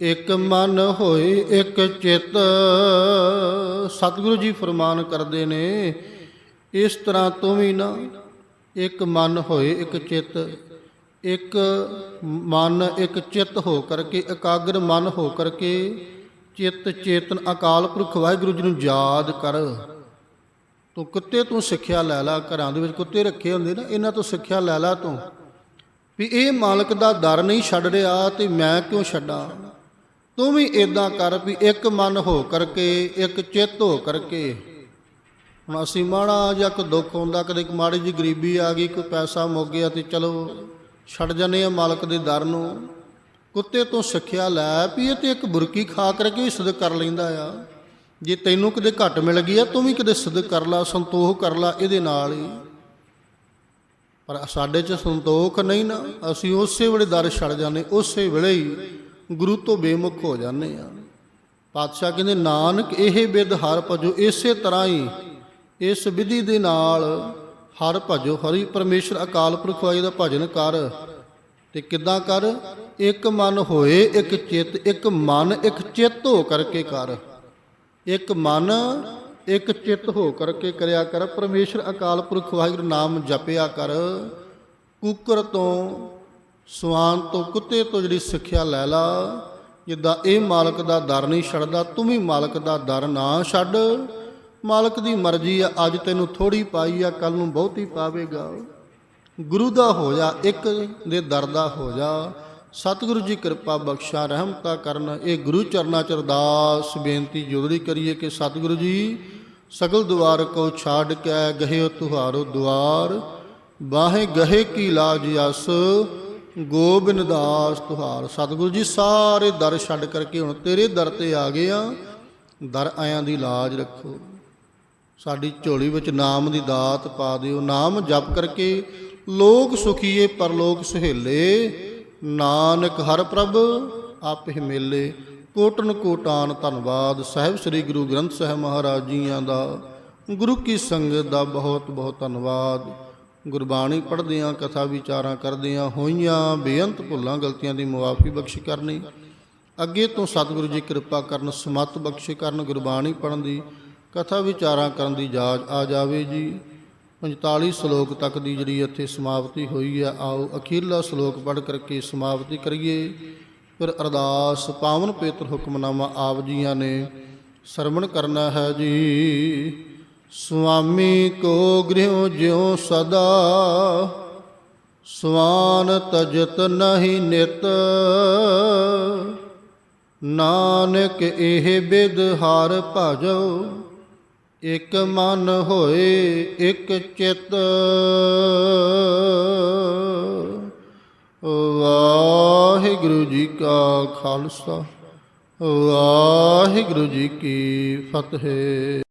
ਇੱਕ ਮਨ ਹੋਏ ਇੱਕ ਚਿੱਤ। ਸਤਿਗੁਰੂ ਜੀ ਫਰਮਾਨ ਕਰਦੇ ਨੇ, ਇਸ ਤਰ੍ਹਾਂ ਤੂੰ ਵੀ ਨਾ, ਇੱਕ ਮਨ ਹੋਏ ਇੱਕ ਚਿੱਤ। ਇੱਕ ਮਨ ਇੱਕ ਚਿੱਤ ਹੋ ਕਰਕੇ, ਇਕਾਗਰ ਮਨ ਹੋ ਕਰਕੇ, ਚਿੱਤ ਚੇਤਨ ਅਕਾਲ ਪੁਰਖ ਵਾਹਿਗੁਰੂ ਜੀ ਨੂੰ ਯਾਦ ਕਰ। ਤੂੰ ਕੁੱਤੇ ਤੋਂ ਸਿੱਖਿਆ ਲੈ ਲਾ, ਘਰਾਂ ਦੇ ਵਿੱਚ ਕੁੱਤੇ ਰੱਖੇ ਹੁੰਦੇ ਨਾ, ਇਹਨਾਂ ਤੋਂ ਸਿੱਖਿਆ ਲੈ ਲਾ ਤੂੰ। ਵੀ ਇਹ ਮਾਲਕ ਦਾ ਦਰ ਨਹੀਂ ਛੱਡ ਰਿਹਾ ਤੇ ਮੈਂ ਕਿਉਂ ਛੱਡਾਂ? ਤੂੰ ਵੀ ਇਦਾਂ ਕਰ ਵੀ ਇੱਕ ਮਨ ਹੋ ਕਰਕੇ, ਇੱਕ ਚਿੱਤ ਹੋ ਕਰਕੇ। ਹੁਣ ਅਸੀਂ ਮਾੜਾ ਜਾਂ ਕੋਈ ਦੁੱਖ ਹੁੰਦਾ, ਕਦੇ ਇੱਕ ਮਾੜੀ ਜੀ ਗਰੀਬੀ ਆ ਗਈ, ਕੋਈ ਪੈਸਾ ਮੁੱਕ ਗਿਆ ਤੇ ਚਲੋ, ਛੱਡ ਜਾਂਦੇ ਆ ਮਾਲਕ ਦੇ ਦਰ ਨੂੰ। ਕੁੱਤੇ ਤੋਂ ਸਿੱਖਿਆ ਲੈ ਵੀ ਇਹ ਤੇ ਇੱਕ ਬੁਰਕੀ ਖਾ ਕਰਕੇ ਵੀ ਸਿੱਧ ਕਰ ਲੈਂਦਾ ਆ। ਜੇ ਤੈਨੂੰ ਕਿਤੇ ਘੱਟ ਮਿਲ ਗਈ ਆ, ਤੂੰ ਵੀ ਕਿਤੇ ਸਿੱਧ ਕਰ ਲਾ, ਸੰਤੋਖ ਕਰ ਲਾ ਇਹਦੇ ਨਾਲ ਹੀ। ਪਰ ਸਾਡੇ 'ਚ ਸੰਤੋਖ ਨਹੀਂ ਨਾ। ਅਸੀਂ ਉਸੇ ਵੇਲੇ ਦਰ ਛੱਡ ਜਾਂਦੇ, ਉਸੇ ਵੇਲੇ ਹੀ ਗੁਰੂ ਤੋਂ ਬੇਮੁਖ ਹੋ ਜਾਂਦੇ ਆ। ਪਾਤਸ਼ਾਹ ਕਹਿੰਦੇ, ਨਾਨਕ, ਇਹ ਵਿਦ ਹਰ ਭਜੋ। ਇਸੇ ਤਰ੍ਹਾਂ ਹੀ, ਇਸ ਵਿਧੀ ਦੇ ਨਾਲ ਹਰ ਭਜੋ, ਹਰੀ ਪਰਮੇਸ਼ਰ ਅਕਾਲ ਪੁਰਖ ਵਾਹਿ ਦਾ ਭਜਨ ਕਰ। ਤੇ ਕਿੱਦਾਂ ਕਰ? ਇੱਕ ਮਨ ਹੋਏ, ਇੱਕ ਚਿੱਤ, ਇੱਕ ਮਨ, ਇੱਕ ਚਿੱਤ ਹੋ ਕਰਕੇ ਕਰ। ਇੱਕ ਮਨ, ਇੱਕ ਚਿੱਤ ਹੋ ਕਰਕੇ ਕਰਿਆ ਕਰ। ਪਰਮੇਸ਼ਰ ਅਕਾਲ ਪੁਰਖ ਵਾਹਿਗੁਰੂ ਨਾਮ ਜਪਿਆ ਕਰ। ਕੁੱਕਰ ਤੋਂ ਸਵਾਨ ਤੋਂ ਕੁੱਤੇ ਤੋਂ ਜਿਹੜੀ ਸਿੱਖਿਆ ਲੈ ਲਾ। ਜਿੱਦਾਂ ਇਹ ਮਾਲਕ ਦਾ ਦਰ ਨਹੀਂ ਛੱਡਦਾ, ਤੂੰ ਵੀ ਮਾਲਕ ਦਾ ਦਰ ਨਾ ਛੱਡ। ਮਾਲਕ ਦੀ ਮਰਜ਼ੀ ਆ, ਅੱਜ ਤੈਨੂੰ ਥੋੜੀ ਪਾਈ ਆ ਕੱਲ ਨੂੰ ਬਹੁਤੀ ਪਾਵੇਗਾ। ਗੁਰੂ ਦਾ ਹੋ ਜਾ, ਇੱਕ ਦੇ ਦਰ ਦਾ ਹੋ ਜਾ। ਸਤਿਗੁਰੂ ਜੀ ਕਿਰਪਾ ਬਖਸ਼ਾ ਰਹਿਮਤਾ ਕਰਨ। ਇਹ ਗੁਰੂ ਚਰਨਾ ਚ ਅਰਦਾਸ ਬੇਨਤੀ ਜੋਦੜੀ ਕਰੀਏ ਕਿ ਸਤਿਗੁਰੂ ਜੀ, ਸਗਲ ਦੁਆਰ ਕੋ ਛਾੜ ਕੇ ਗਹਿਓ ਤੁਹਾਰੋ ਦੁਆਰ। ਬਾਹੇ ਗਹੇ ਕੀ ਲਾਜ ਅਸ ਗੋਬਿੰਦ ਦਾਸ ਤੁਹਾਰ। ਸਤਿਗੁਰੂ ਜੀ, ਸਾਰੇ ਦਰ ਛੱਡ ਕਰਕੇ ਹੁਣ ਤੇਰੇ ਦਰ ਤੇ ਆ ਗਏ ਆ। ਦਰ ਆਇਆਂ ਦੀ ਲਾਜ ਰੱਖੋ। ਸਾਡੀ ਝੋਲੀ ਵਿੱਚ ਨਾਮ ਦੀ ਦਾਤ ਪਾ ਦਿਓ। ਨਾਮ ਜਪ ਕਰਕੇ ਲੋਕ ਸੁਖੀਏ, ਪਰਲੋਕ ਸੁਹੇਲੇ। ਨਾਨਕ ਹਰ ਪ੍ਰਭ ਹੀ ਮੇਲੇ। ਕੋਟਨ ਕੋਟਾਨ ਧੰਨਵਾਦ। ਸਾਹਿਬ ਸ੍ਰੀ ਗੁਰੂ ਗ੍ਰੰਥ ਸਾਹਿਬ ਮਹਾਰਾਜ ਜੀਆਂ ਦਾ। ਗੁਰੂ ਕੀ ਸੰਗਤ ਦਾ ਬਹੁਤ ਬਹੁਤ ਧੰਨਵਾਦ। ਗੁਰਬਾਣੀ ਪੜ੍ਹਦਿਆਂ, ਕਥਾ ਵਿਚਾਰਾਂ ਕਰਦਿਆਂ ਹੋਈਆਂ ਬੇਅੰਤ ਭੁੱਲਾਂ, ਗਲਤੀਆਂ ਦੀ ਮੁਆਫੀ ਬਖਸ਼ ਕਰਨੀ। ਅੱਗੇ ਤੋਂ ਸਤਿਗੁਰੂ ਜੀ ਕਿਰਪਾ ਕਰਨ, ਸਮਤ ਬਖਸ਼ੇ ਕਰਨ, ਗੁਰਬਾਣੀ ਪੜ੍ਹਨ ਦੀ, ਕਥਾ ਵਿਚਾਰਾਂ ਕਰਨ ਦੀ ਜਾਚ ਆ ਜਾਵੇ ਜੀ। 45 ਸ਼ਲੋਕ ਤੱਕ ਦੀ ਜਿਹੜੀ ਇੱਥੇ ਸਮਾਪਤੀ ਹੋਈ ਹੈ ਆਓ ਅਖੀਰਲਾ ਸ਼ਲੋਕ ਪੜ੍ਹ ਕਰਕੇ ਸਮਾਪਤੀ ਕਰੀਏ। ਫਿਰ ਅਰਦਾਸ ਪਾਵਨ ਪੇਤਰ ਹੁਕਮਨਾਮਾ ਆਪ ਜੀਆਂ ਨੇ ਸਰਵਣ ਕਰਨਾ ਹੈ ਜੀ। ਸੁਆਮੀ ਕੋ ਗ੍ਰਹਿ ਜਿਉ ਸਦਾ ਸਵਾਨ ਤਜਤ ਨਹੀਂ ਨਿਤ। ਨਾਨਕ ਇਹ ਬਿਦ ਹਾਰ ਭਜੋ ਇਕ ਮਨ ਹੋਏ ਇਕ ਚਿਤ। ਵਾਹਿਗੁਰੂ ਜੀ ਕਾ ਖਾਲਸਾ ਵਾਹਿਗੁਰੂ ਜੀ ਕੀ ਫਤਿਹ।